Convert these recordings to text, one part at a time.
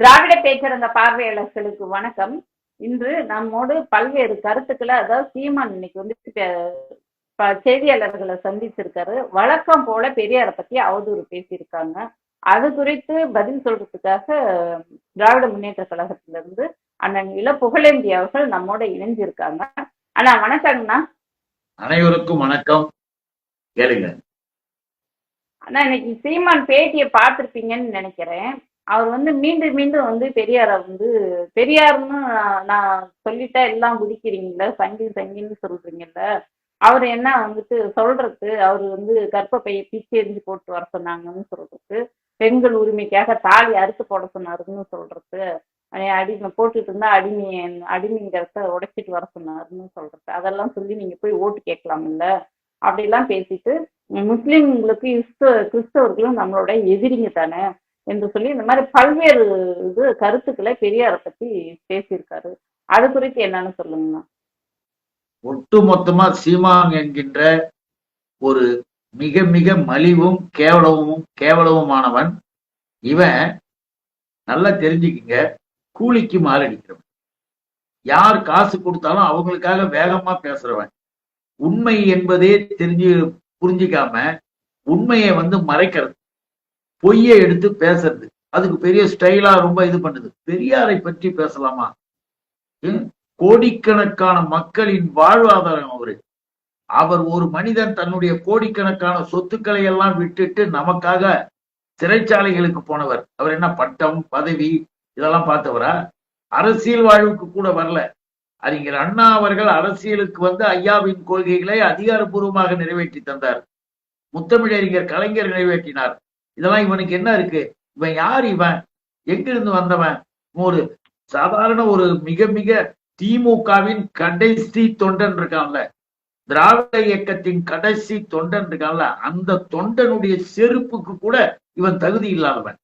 திராவிட பேச்சரங்க பார்வையாளர்களுக்கு வணக்கம். இன்று நம்மோடு பல்வேறு கருத்துக்களை அதாவது சீமான் இன்னைக்கு வந்து செய்தியாளர்களை சந்திச்சிருக்காரு. வழக்கம் போல பெரியாரை பத்தி அவதூறு பேசியிருக்காங்க. அது குறித்து பதில் சொல்றதுக்காக திராவிட முன்னேற்ற கழகத்திலிருந்து அண்ணன் இள புகழேந்தி அவர்கள் நம்மோட இணைஞ்சிருக்காங்க. அண்ணா வணக்கங்கண்ணா அனைவருக்கும் வணக்கம். கேளுங்க. அண்ணா இன்னைக்கு சீமான் பேட்டியை பார்த்திருப்பீங்கன்னு நினைக்கிறேன். அவர் வந்து மீண்டும் மீண்டும் வந்து பெரியாரை வந்து பெரியார்னு நான் சொல்லிட்டா எல்லாம் குதிக்கிறீங்கல்ல சங்கி சங்கின்னு சொல்றீங்கல்ல அவர் என்ன வந்துட்டு சொல்றது அவர் வந்து கர்ப்பப்பையை பிச்சு எரிஞ்சு போட்டு வர சொன்னாங்கன்னு சொல்றது பெண்கள் உரிமைக்காக தாலி அறுத்து போட சொன்னாருன்னு சொல்றது அடிமை போட்டுட்டு இருந்தா அடிமை அடிமைங்கிறத உடைச்சிட்டு வர சொன்னாருன்னு சொல்றது அதெல்லாம் சொல்லி நீங்க போய் ஓட்டு கேட்கலாம்ல? அப்படிலாம் பேசிட்டு முஸ்லிம்களுக்கு கிறிஸ்தவ கிறிஸ்தவர்களும் நம்மளோட எதிரிங்க தானே என்று சொல்லி இந்த மாதிரி பல்வேறு இது கருத்துக்களை பெரியாரை பத்தி பேசியிருக்காரு. அது குறித்து என்னன்னு சொல்லுங்கண்ணா ஒட்டு மொத்தமா சீமான் என்கின்ற ஒரு மிக மிக மலிவும் கேவலமும் கேவலவுமானவன் இவன் நல்லா தெரிஞ்சுக்கிங்க கூலிக்கு மாலடிக்கிறவன். யார் காசு கொடுத்தாலும் அவங்களுக்காக வேகமா பேசுறவன். உண்மை என்பதே தெரிஞ்சு புரிஞ்சிக்காம உண்மையை வந்து மறைக்கிறது. பொய்யை எடுத்து பேசுறது. அதுக்கு பெரிய ஸ்டைலா ரொம்ப இது பண்ணுது. பெரியாரை பற்றி பேசலாமா? கோடிக்கணக்கான மக்களின் வாழ்வாதாரம் அவரு. அவர் ஒரு மனிதன் தன்னுடைய கோடிக்கணக்கான சொத்துக்களை எல்லாம் விட்டுட்டு நமக்காக சிறைச்சாலைகளுக்கு போனவர். அவர் என்ன பட்டம் பதவி இதெல்லாம் பார்த்தவரா? அரசியல் வாழ்வுக்கு கூட வரல. அறிஞர் அண்ணா அவர்கள் அரசியலுக்கு வந்து ஐயாவின் கொள்கைகளை அதிகாரப்பூர்வமாக நிறைவேற்றி தந்தார். முத்தமிழறிஞர் கலைஞர் நிறைவேற்றினார். இதெல்லாம் இவனுக்கு என்ன இருக்கு? இவன் யார் இவன்? எங்கிருந்து வந்தவன்? ஒரு சாதாரண ஒரு மிக மிக திமுகவின் கடைசி தொண்டன் இருக்கான்ல. திராவிட இயக்கத்தின் கடைசி தொண்டன் இருக்கான்ல. அந்த தொண்டனுடைய செருப்புக்கு கூட இவன் தகுதி இல்லாதவன்.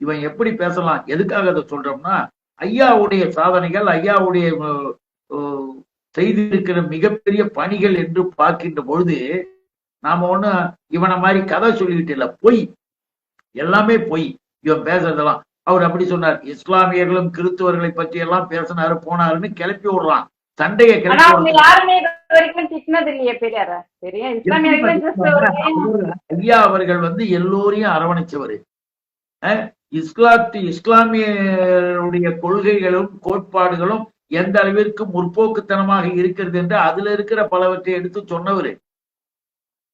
இவன் எப்படி பேசலாம்? எதுக்காக அதை சொல்றோம்னா ஐயாவுடைய சாதனைகள் ஐயாவுடைய செய்திருக்கிற மிகப்பெரிய பணிகள் என்று பார்க்கின்ற பொழுது நாம ஒண்ணு இவனை மாதிரி கதை சொல்லிக்கிட்டு இல்ல. பொய். எல்லாமே பொய். இவன் பேசுறதெல்லாம். அவர் அப்படி சொன்னார் இஸ்லாமியர்களும் கிறிஸ்துவர்களை பற்றி எல்லாம் பேசினாரு போனாருன்னு கிளப்பி விடுறான். சண்டையை ஐயா அவர்கள் வந்து எல்லோரையும் அரவணைச்சவர். இஸ்லாத்து இஸ்லாமியருடைய கொள்கைகளும் கோட்பாடுகளும் எந்த அளவிற்கு முற்போக்குத்தனமாக இருக்கிறது என்று அதுல இருக்கிற பலவற்றை எடுத்து சொன்னவர்.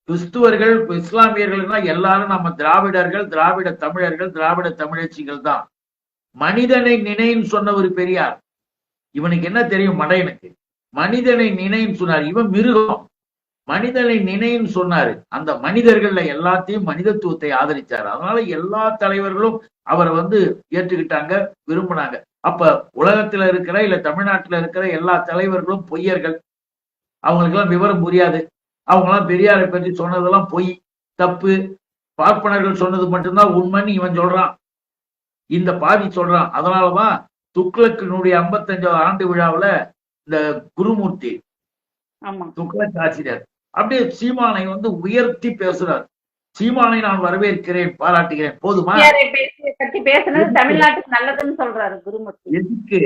கிறிஸ்துவர்கள் இஸ்லாமியர்கள்னா எல்லாரும் நம்ம திராவிடர்கள் திராவிட தமிழர்கள் திராவிட தமிழச்சிகள் தான். மனிதனை நினைன்னு சொன்னவர் பெரியார். இவனுக்கு என்ன தெரியும் மடையனுக்கு மனிதனை நினைன்னு சொன்னார். இவன் மிருகம். மனிதனை நினைன்னு சொன்னாரு. அந்த மனிதர்கள்ல எல்லாத்தையும் மனிதத்துவத்தை ஆதரிச்சாரு. அதனால எல்லா தலைவர்களும் அவரை வந்து ஏற்றுக்கிட்டாங்க விரும்பினாங்க. அப்ப உலகத்துல இருக்கிற இல்ல தமிழ்நாட்டுல இருக்கிற எல்லா தலைவர்களும் பொய்யர்கள். அவங்களுக்கெல்லாம் விவரம் புரியாது. அவங்கெல்லாம் பெரியாரை பற்றி சொன்னதெல்லாம் பொய் தப்பு. பார்ப்பனர்கள் சொன்னது மட்டும்தான் உண்மைன்னு இவன் சொல்றான். இந்த பாதி சொல்றான். அதனாலதான் துக்ளக்கினுடைய ஐம்பத்தஞ்சாவது ஆண்டு விழாவுல இந்த குருமூர்த்தி துக்ளக் ஆசிரியர். அப்படியே சீமானை வந்து உயர்த்தி பேசுறார். சீமானை நான் வரவேற்கிறேன் பாராட்டுகிறேன். போதுமா? எதுக்கு?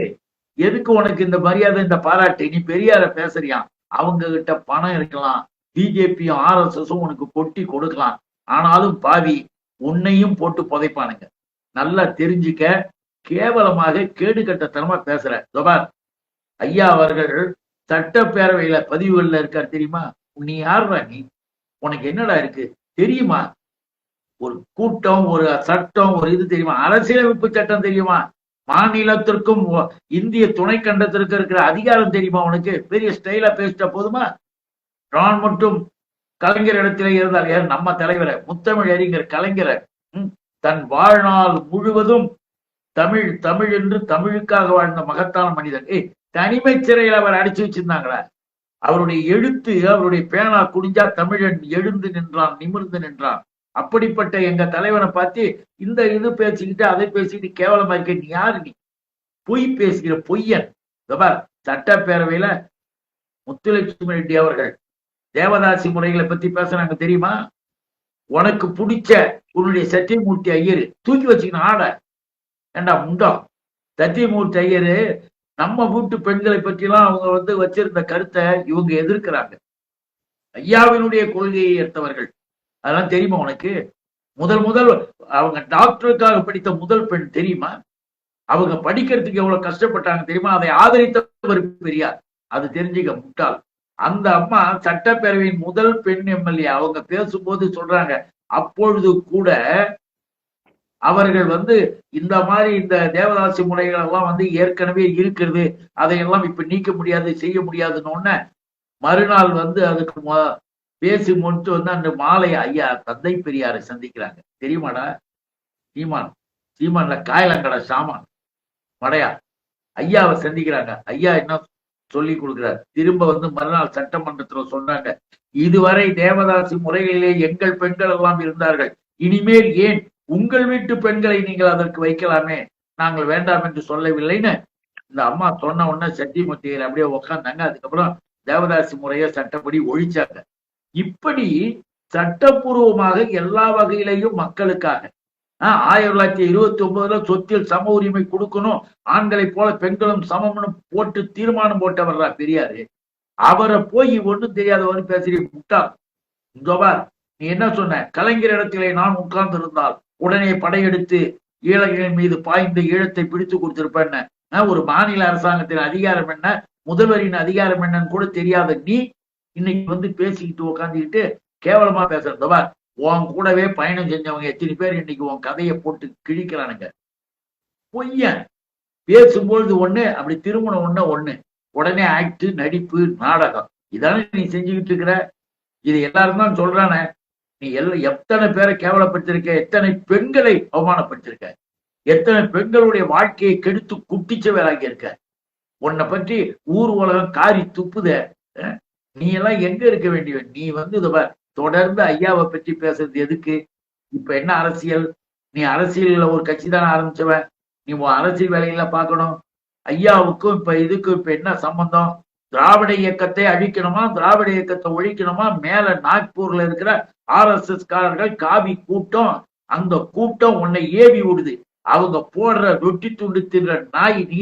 எதுக்கு? உனக்கு இந்த மரியாதை இந்த பாராட்டு? நீ பெரியார பேசுறியான் அவங்க கிட்ட பணம் இருக்கலாம். பிஜேபியும் ஆர்எஸ்எஸும் உனக்கு கொட்டி கொடுக்கலாம். ஆனாலும் பாவி உன்னையும் போட்டு புதைப்பானுங்க. நல்லா தெரிஞ்சுக்க கேவலமாக கேடு கட்டத்தனமா பேசுற ஜபார் ஐயா அவர்கள் சட்டப்பேரவையில பதிவுகள்ல இருக்கார் தெரியுமா? நீ யாருடா நீ? உனக்கு என்னடா இருக்கு? தெரியுமா? ஒரு கூட்டம் ஒரு சட்டம் ஒரு இது தெரியுமா? அரசியலமைப்பு சட்டம் தெரியுமா? மாநிலத்திற்கும் இந்திய இந்திய துணைக்கண்டத்திற்கு இருக்கிற அதிகாரம் தெரியுமா உனக்கு? பெரிய ஸ்டைலா பேசிட்ட போதுமா? நான் மட்டும் கலைஞர் இடத்திலே இருந்தார் யார் நம்ம தலைவரை முத்தமிழ் அறிஞர் கலைஞரை தன் வாழ்நாள் முழுவதும் தமிழ் தமிழ் என்று தமிழுக்காக வாழ்ந்த மகத்தான மனிதன். ஏய் தனிமை சிறையில் அவர் அடைச்சு வச்சிருந்தாங்களா. அவருடைய எழுத்து அவருடைய பேனா குடிஞ்சா தமிழன் எழுந்து நின்றான் நிமிர்ந்து நின்றான். அப்படிப்பட்ட எங்க தலைவனை பார்த்து இந்த இது பேசிக்கிட்டு அதை பேசிக்கிட்டு கேவலமா இருக்க நீ யாரு நீ? பொய் பேசுகிற பொய்யன். சட்டப்பேரவையில முத்துலட்சுமி ரெட்டி அவர்கள் தேவதாசி முறைகளை பத்தி பேசுறாங்க தெரியுமா? உனக்கு பிடிச்ச உன்னுடைய சத்தியமூர்த்தி ஐயர். தூக்கி வச்சுக்கணும் ஆட ஏண்டா முண்டம் சத்தியமூர்த்தி ஐயரு நம்ம வீட்டு பெண்களை பற்றிலாம் அவங்க வந்து வச்சிருந்த கருத்தை இவங்க எதிர்க்கிறாங்க. ஐயாவினுடைய கொள்கையை ஏற்றவர்கள். அதெல்லாம் தெரியுமா உனக்கு? முதல் முதல் அவங்க டாக்டருக்காக படித்த முதல் பெண் தெரியுமா? அவங்க படிக்கிறதுக்கு எவ்வளவு கஷ்டப்பட்டாங்க தெரியுமா? அதை ஆதரித்தவர் பெரியார். அது தெரிஞ்சுக்க முட்டாள். அந்த அம்மா சட்டப்பேரவையின் முதல் பெண் எம்எல்ஏ. அவங்க பேசும்போது சொல்றாங்க அப்பொழுது கூட அவர்கள் வந்து இந்த மாதிரி இந்த தேவதாசி முறைகள் எல்லாம் வந்து ஏற்கனவே இருக்கிறது. அதையெல்லாம் இப்ப நீக்க முடியாது செய்ய முடியாதுன்னு மறுநாள் வந்து அதுக்கு பேசி முடிச்சு வந்து அந்த மாலை ஐயா தந்தை பெரியாரை சந்திக்கிறாங்க. தெரியுமாடா? சீமான். சீமான்ல காயலங்கடா சாமான். மடையா ஐயாவை சந்திக்கிறாங்க. ஐயா என்ன சொல்லி கொடுக்கிறார். திரும்ப வந்து மறுநாள் சட்டமன்றத்துல சொன்னாங்க. இதுவரை தேவதாசி முறைகளிலே எங்கள் பெண்கள் எல்லாம் இருந்தார்கள். இனிமேல் ஏன் உங்கள் வீட்டு பெண்களை நீங்கள் அதற்கு வைக்கலாமே? நாங்கள் வேண்டாம் என்று சொல்லவில்லைன்னு இந்த அம்மா சொன்ன உடனே சத்தியமூர்த்தியர் அப்படியே உக்காந்தாங்க. அதுக்கப்புறம் தேவதாசி முறைய சட்டப்படி ஒழிச்சாங்க. இப்படி சட்டப்பூர்வமாக எல்லா வகையிலையும் மக்களுக்காக ஆயிரத்தி தொள்ளாயிரத்தி இருபத்தி ஒன்பதுல சொத்தில் சம உரிமை கொடுக்கணும். ஆண்களை போல பெண்களும் சமம்னு போட்டு தீர்மானம் போட்டவர்ரா பெரியாரு. அவரை போய் ஒண்ணும் தெரியாதவன்னு பேசுறீங்க முட்டா ஜோபார் நீ என்ன சொன்ன? கலைஞர் இடத்திலே நான் உட்கார்ந்து இருந்தால் உடனே படையெடுத்து ஈழங்களின் மீது பாய்ந்து ஈழத்தை பிடித்து கொடுத்திருப்பேன்னு ஆஹ் ஒரு மாநில அரசாங்கத்தின் அதிகாரம் என்ன? முதல்வரின் அதிகாரம் என்னன்னு கூட தெரியாத நீ இன்னைக்கு வந்து பேசிக்கிட்டு உட்காந்துக்கிட்டு கேவலமா பேசுறதவா உன் கூடவே பயணம் செஞ்சவங்க எத்தனை பேர் இன்னைக்கு உன் கதையை போட்டு கிழிக்கிறானுங்க பொய்யன். பேசும்பொழுது ஒண்ணு அப்படி திருமணம் ஒண்ணு ஒண்ணு. உடனே ஆக்ட் நடிப்பு நாடகம். இதானே நீ செஞ்சுக்கிட்டு இருக்கிற? இது எல்லாரும் தான் சொல்றானே. நீ எல்லாம் எத்தனை பேரை கேவலப்படுத்திருக்க? எத்தனை பெண்களை அவமானப்படுத்திருக்க? எத்தனை பெண்களுடைய வாழ்க்கையை கெடுத்து குட்டிச்ச வேலாக்கி இருக்க? உன்னை பற்றி ஊர் உலகம் காரி துப்புத. நீ எல்லாம் எங்க இருக்க வேண்டிய நீ வந்து இதை தொடர்ந்து ஐயாவை பற்றி பேசுறது எதுக்கு? இப்ப என்ன அரசியல்? நீ அரசியல்ல ஒரு கட்சி தானே ஆரம்பிச்சவன். நீ உன் அரசியல் வேலையில பார்க்கணும். ஐயாவுக்கும் இப்ப இதுக்கும் இப்ப என்ன சம்பந்தம்? திராவிட இயக்கத்தை அழிக்கணுமா? திராவிட இயக்கத்தை ஒழிக்கணுமா? மேல நாக்பூர்ல இருக்கிற ஆர் எஸ் எஸ் காரர்கள் காவி கூட்டம். அந்த கூட்டம் உன்னை ஏவி விடுது. அவங்க போடுற ரொட்டி துண்டு தின்ற நாய் நீ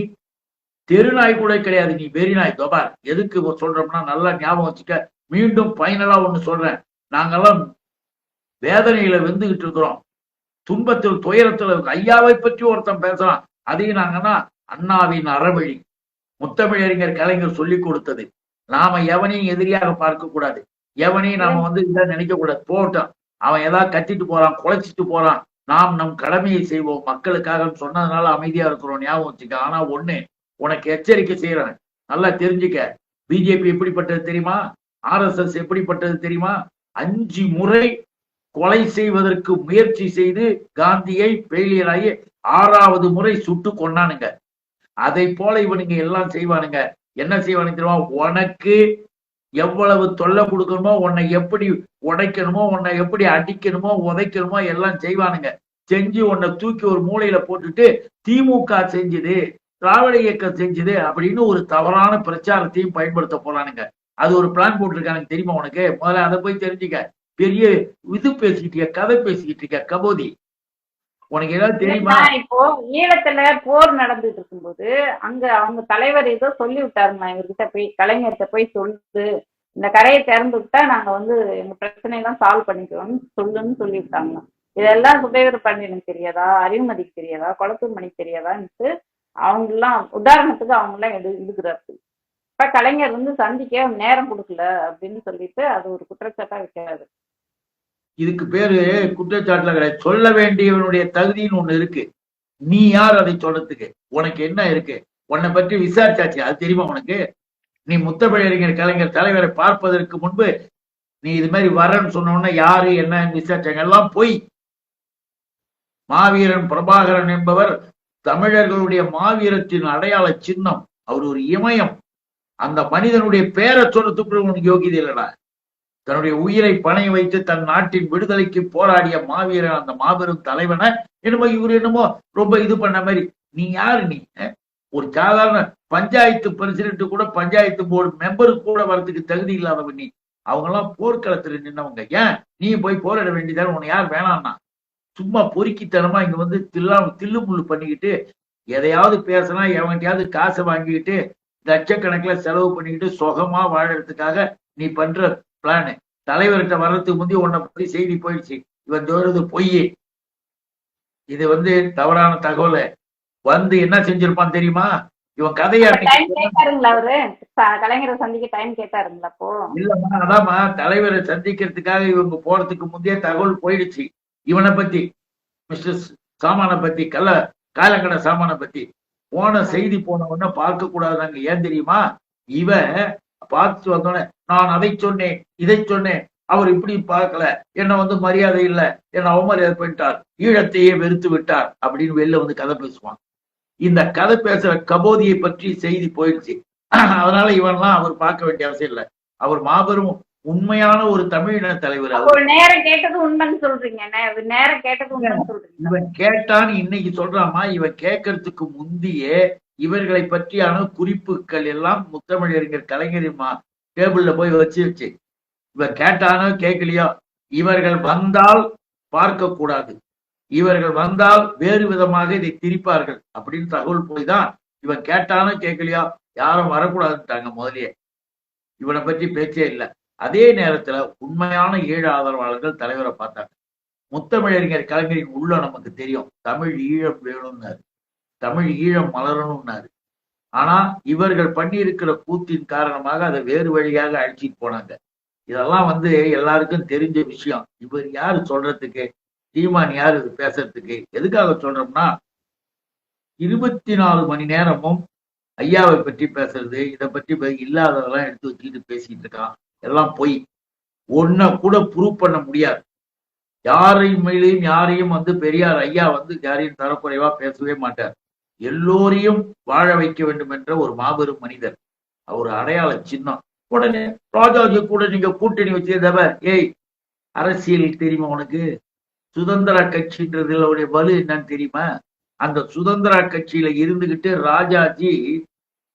தெரு நாய் கூட கிடையாது. நீ வெறி நாய் தொபார். எதுக்கு சொல்றோம்னா நல்லா ஞாபகம் வச்சுக்க. மீண்டும் பைனலா ஒண்ணு சொல்றேன். நாங்கெல்லாம் வேதனையில வெந்துகிட்டு இருக்கிறோம். துன்பத்தில் துயரத்தில் இருக்கு. ஐயாவை பற்றி ஒருத்தன் பேசலாம் அதையும் நாங்கன்னா அண்ணாவின் அறவழி. முத்தமிழறிஞர் கலைஞர் சொல்லி கொடுத்தது. நாம எவனையும் எதிரியாக பார்க்க கூடாது. எவனையும் நாம வந்து இதை நினைக்க கூடாது. போட்டோம் அவன் ஏதாவது கட்டிட்டு போறான் குலைச்சிட்டு போறான். நாம் நம் கடமையை செய்வோம். மக்களுக்காக சொன்னதுனால அமைதியா இருக்கிறோம். ஞாபகம் வச்சுக்க. ஆனா ஒண்ணு உனக்கு எச்சரிக்கை செய்யறேன் நல்லா தெரிஞ்சுக்க. பிஜேபி எப்படிப்பட்டது தெரியுமா? ஆர்எஸ்எஸ் எப்படிப்பட்டது தெரியுமா? அஞ்சு முறை கொலை செய்வதற்கு முயற்சி செய்து காந்தியை ஃபெயிலியர் ஆகி ஆறாவது முறை சுட்டு கொண்டானுங்க அதை போல இவனுங்க எல்லாம் செய்வானுங்க. என்ன செய்வானுங்க தெரியுமா? உனக்கு எவ்வளவு தொல்லை கொடுக்கணுமோ உன்னை எப்படி உடைக்கணுமோ உன்னை எப்படி அடிக்கணுமோ உதைக்கணுமோ எல்லாம் செய்வானுங்க. செஞ்சு உன்னை தூக்கி ஒரு மூலையில போட்டுட்டு திமுக செஞ்சது திராவிட இயக்கம் செஞ்சது அப்படின்னு ஒரு தவறான பிரச்சாரத்தையும் பயன்படுத்த போறானுங்க. அது ஒரு பிளான் போட்டிருக்கானுங்க தெரியுமா உனக்கு? முதல்ல அதை போய் தெரிஞ்சுக்க. பெரிய இது பேசிக்கிட்டு இருக்க கதை பேசிக்கிட்டு இருக்க கபோதி. உனக்கு ஏதாவது தெரியுமா? இப்போ ஈழத்துல போர் நடந்துட்டு இருக்கும்போது அங்க அவங்க தலைவர் ஏதோ சொல்லி விட்டாருமா? இவர்கிட்ட போய் கலைஞர்கிட்ட போய் சொல்லு. இந்த கரையை திறந்து விட்டா நாங்க வந்து எங்க பிரச்சனை எல்லாம் சால்வ் பண்ணிக்கிறோம்னு சொல்லுன்னு சொல்லி விட்டாங்க இதெல்லாம் சுபேகர் பாண்டியனுக்கு தெரியாதா? அறிவுமதிக்கு தெரியாதா? குளத்தூர் மணிக்கு தெரியாதான்ட்டு அவங்க எல்லாம் உதாரணத்துக்கு அவங்க எல்லாம் எடு இழுக்கிறாரு இப்ப கலைஞர் வந்து சந்திக்க நேரம் கொடுக்கல அப்படின்னு சொல்லிட்டு அது ஒரு குற்றச்சாட்டா வைக்கிறாரு. இதுக்கு பேரு குற்றச்சாட்டுல கிடையாது. சொல்ல வேண்டியவனுடைய தகுதின்னு ஒண்ணு இருக்கு. நீ யார் அதை சொல்றதுக்கு உனக்கு என்ன இருக்கு? உன்னை பற்றி விசாரிச்சாச்சு. அது தெரியுமா உனக்கு? நீ முத்தமிழறிஞர் கலைஞர் தலைவரை பார்ப்பதற்கு முன்பு நீ இது மாதிரி வரேன்னு சொன்ன யாரு என்ன விசாரிச்சாங்க. எல்லாம் போய் மாவீரன் பிரபாகரன் என்பவர் தமிழர்களுடைய மாவீரத்தின் அடையாள சின்னம். அவர் ஒரு இமயம். அந்த மனிதனுடைய பேரை சொல்றதுக்கு உனக்கு யோகியதை இல்லடா. தன்னுடைய உயிரை பணைய வைத்து தன் நாட்டின் விடுதலைக்கு போராடிய மாவீரன் அந்த மாபெரும் தலைவனை என்னமோ இவர் என்னமோ ரொம்ப இது பண்ண மாதிரி. நீ யாரு நீ? ஒரு சாதாரண பஞ்சாயத்து பிரசிடென்ட் கூட பஞ்சாயத்து போர்டு மெம்பருக்கு கூட வரதுக்கு தகுதி இல்லாதவன் நீ. அவங்க எல்லாம் போர்க்களத்துல நின்னவங்க. ஏன்? நீ போய் போராட வேண்டியதான? உன்னை யார் வேணாம்னா சும்மா பொறுக்கித்தனமா இங்க வந்து தில்லா தில்லு முள்ளு பண்ணிக்கிட்டு எதையாவது பேசினா எவன்கிட்டயாவது காசை வாங்கிக்கிட்டு லட்சக்கணக்குல செலவு பண்ணிக்கிட்டு சுகமா வாழறதுக்காக நீ பண்ற பிளானு தலைவர்கிட்ட வர்றதுக்கு முந்தைய உன்னை பத்தி செய்தி போயிடுச்சு. இவன் தோறது பொய் இது வந்து தவறான தகவல். வந்து என்ன செஞ்சிருப்பான் தெரியுமா? இவன் கதையா இல்லம்மா அதாம்மா தலைவரை சந்திக்கிறதுக்காக இவங்க போறதுக்கு முந்தைய தகவல் போயிடுச்சு. இவனை பத்தி மிஸ்டர் சாமான பத்தி கள்ள காலங்கட சாமான பத்தி. போன செய்தி போன உடனே பார்க்க கூடாதுனாங்க ஏன் தெரியுமா? இவன் பார்த்து வந்தோடனே நான் அதை சொன்னேன் இதை சொன்னேன். அவர் இப்படி பார்க்கல. என்ன வந்து மரியாதை இல்ல. என்ன அவமரியாதை பண்ணிட்டார். ஈழத்தையே வெறுத்து விட்டார். அப்படின்னு வெளில வந்து கதை பேசுவான் இந்த கதை பேசுற கபோதியை பற்றி செய்தி போயிடுச்சு. அதனால இவன்லாம் அவர் பார்க்க வேண்டிய அவசியம் இல்லை. அவர் மாபெரும் உண்மையான ஒரு தமிழின தலைவர் நேரம் கேட்டது உண்மைன்னு சொல்றீங்க. நேரம் கேட்டது உண்மைன்னு சொல்றீங்க. இவன் கேட்டான்னு இன்னைக்கு சொல்றாமா? இவன் கேட்கறதுக்கு முந்தியே இவர்களை பற்றியான குறிப்புகள் எல்லாம் முத்தமிழறிஞர் கலைஞரின் டேபிள்ல போய் வச்சு வச்சு. இவன் கேட்டானோ கேட்கலையோ இவர்கள் வந்தால் பார்க்க கூடாது. இவர்கள் வந்தால் வேறு விதமாக இதை திரிப்பார்கள் அப்படின்னு தகவல் போய் தான் இவன் கேட்டானோ கேட்கலையோ யாரும் வரக்கூடாதுட்டாங்க முதலியே. இவனை பற்றி பேச்சே இல்லை. அதே நேரத்துல உண்மையான ஈழ ஆதரவாளர்கள் தலைவரை பார்த்தாங்க. முத்தமிழறிஞர் கலைஞரின் உள்ள நமக்கு தெரியும். தமிழ் ஈழம் வேணும்னாரு. தமிழ் ஈழம் மலரணும்னாரு. ஆனா இவர்கள் பண்ணியிருக்கிற கூத்தின் காரணமாக அதை வேறு வழியாக அழிச்சிட்டு போனாங்க. இதெல்லாம் வந்து எல்லாருக்கும் தெரிஞ்ச விஷயம். இவர் யாரு சொல்றதுக்கு? சீமான் யார் இது பேசுறதுக்கு? எதுக்காக சொல்றோம்னா இருபத்தி நாலு மணி நேரமும் ஐயாவை பற்றி பேசுறது இதை பற்றி இல்லாததெல்லாம் எடுத்து வச்சுக்கிட்டு பேசிட்டு இருக்கான். எல்லாம் போய் ஒன்ன கூட ப்ரூவ் பண்ண முடியாது. யாரையும் மேலேயும் யாரையும் வந்து பெரியார் ஐயா வந்து யாரையும் தரக்குறைவா பேசவே மாட்டார். எல்லோரையும் வாழ வைக்க வேண்டும் என்ற ஒரு மாபெரும் மனிதர். அவர் அடையாள சின்னம். உடனே ராஜாஜி கூட நீங்க கூட்டணி வச்சிருந்தவ ஏய் அரசியல் தெரியுமா உனக்கு? சுதந்திர கட்சின்றதுல உடைய வலு என்னன்னு தெரியுமா? அந்த சுதந்திர கட்சியில இருந்துகிட்டு ராஜாஜி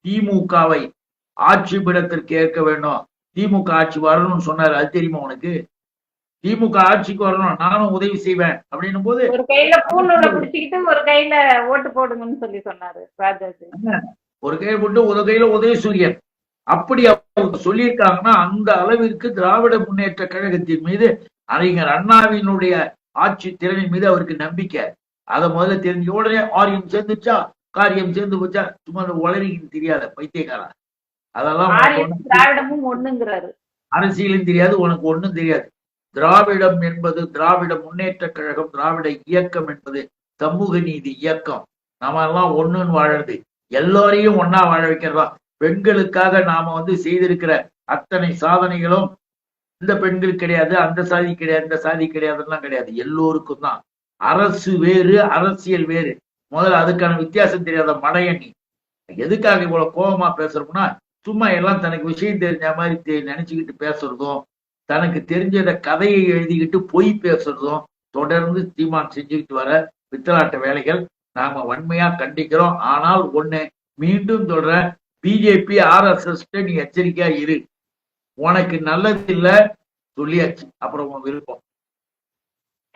திமுகவை ஆட்சி பீடத்திற்கு ஏற்க வேண்டும் திமுக ஆட்சி வரணும்னு சொன்னாரு. அது தெரியுமா உனக்கு? திமுக ஆட்சிக்கு வரணும். நானும் உதவி செய்வேன். அப்படின்னும் போது ஒரு கையில பூநூலை பிடிச்சிக்கிட்டு ஒரு கையில ஓட்டு போடுங்கன்னு சொல்லி சொன்னாரு ராஜாஜி. ஒரு கை போட்டு ஒரு கையில உதயசூரியன் அப்படி அவங்க சொல்லியிருக்காங்கன்னா அந்த அளவிற்கு திராவிட முன்னேற்ற கழகத்தின் மீது அறிஞர் அண்ணாவினுடைய ஆட்சி திறனின் மீது அவருக்கு நம்பிக்கை. அதை முதல்ல தெரிஞ்ச உடனே ஆரியம் சேர்ந்துச்சா காரியம் சேர்ந்து போச்சா? சும்மா உளறின்னு தெரியாத பைத்தியக்காரா அதெல்லாம் திராவிடமும் ஒண்ணுங்கிறாரு. அரசியலும் தெரியாது உனக்கு ஒண்ணும் தெரியாது. திராவிடம் என்பது திராவிட முன்னேற்ற கழகம் திராவிட இயக்கம் என்பது சமூக நீதி இயக்கம். நாம எல்லாம் ஒண்ணுன்னு வாழறது. எல்லோரையும் ஒண்ணா வாழ வைக்கிறதா? பெண்களுக்காக நாம வந்து செய்திருக்கிற அத்தனை சாதனைகளும் இந்த பெண்கள் கிடையாது அந்த சாதி கிடையாது இந்த சாதி கிடையாதுலாம் கிடையாது. எல்லோருக்கும் தான். அரசு வேறு அரசியல் வேறு. முதல்ல அதுக்கான வித்தியாசம் தெரியாத மடையணி. எதுக்காக இவ்வளவு கோபமா பேசுறோம்னா சும்மா எல்லாம் தனக்கு விஷயம் தெரிஞ்ச மாதிரி தெ- நினைச்சுக்கிட்டு பேசுறதும் தனக்கு தெரிஞ்சத கதையை எழுதிக்கிட்டு பொய் பேசுறதும் தொடர்ந்து தீமான் செஞ்சுக்கிட்டு வர பித்தலாட்ட வேலைகள் நாம வன்மையா கண்டிக்கிறோம். ஆனால் ஒண்ணு மீண்டும் சொல்றேன் பிஜேபி ஆர்எஸ்எஸ் நீ எச்சரிக்கையா இரு. உனக்கு நல்லது இல்ல சொல்லியாச்சு. அப்புறம் உன் விருப்பம்.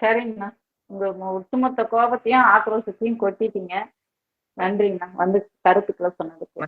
சரிங்கண்ணா. உங்க ஒட்டுமொத்த கோபத்தையும் ஆக்ரோஷத்தையும் கொட்டிட்டீங்க. நன்றிங்கண்ணா. வந்து கருத்துக்களை சொன்னதுக்கு.